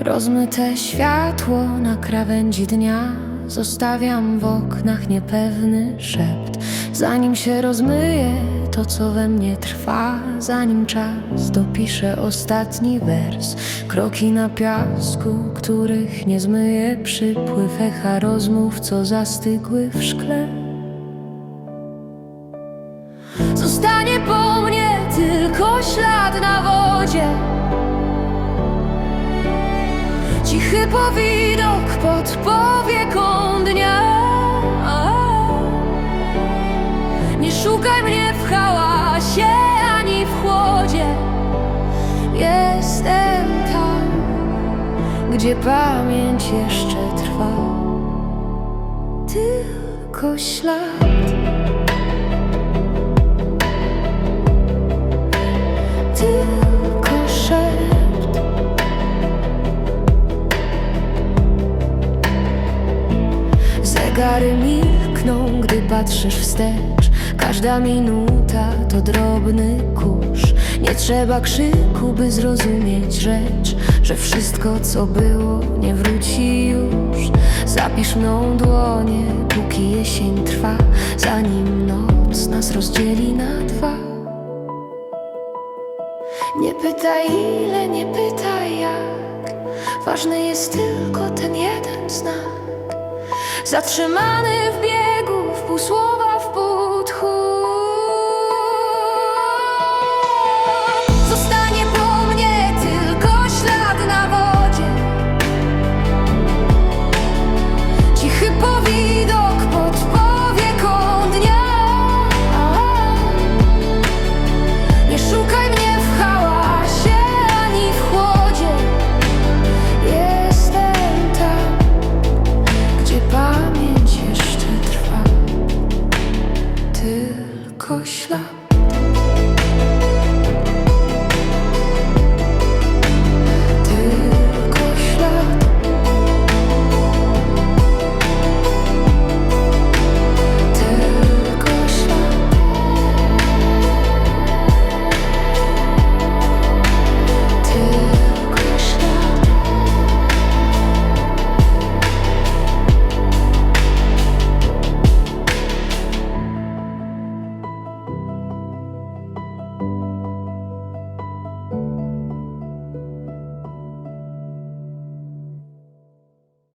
Rozmyte światło na krawędzi dnia. Zostawiam w oknach niepewny szept. Zanim się rozmyje to, co we mnie trwa. Zanim czas dopisze ostatni wers. Kroki na piasku, których nie zmyje Przypływ echa rozmów, co zastygły w szkle. Zostanie po mnie tylko ślad na wodzie. Cichy powidok pod powieką dnia. Nie szukaj mnie w hałasie ani w chłodzie. Jestem tam, gdzie pamięć jeszcze trwa. Tylko ślad Zegary milkną, gdy patrzysz wstecz. Każda minuta to drobny kurz. Nie trzeba krzyku, by zrozumieć rzecz Że wszystko, co było, nie wróci już. Zapisz mną dłonie, póki jesień trwa Zanim noc nas rozdzieli na dwa. Nie pytaj ile, nie pytaj jak. Ważny jest tylko ten jeden znak Zatrzymany w biegu, w pół słowa kuşla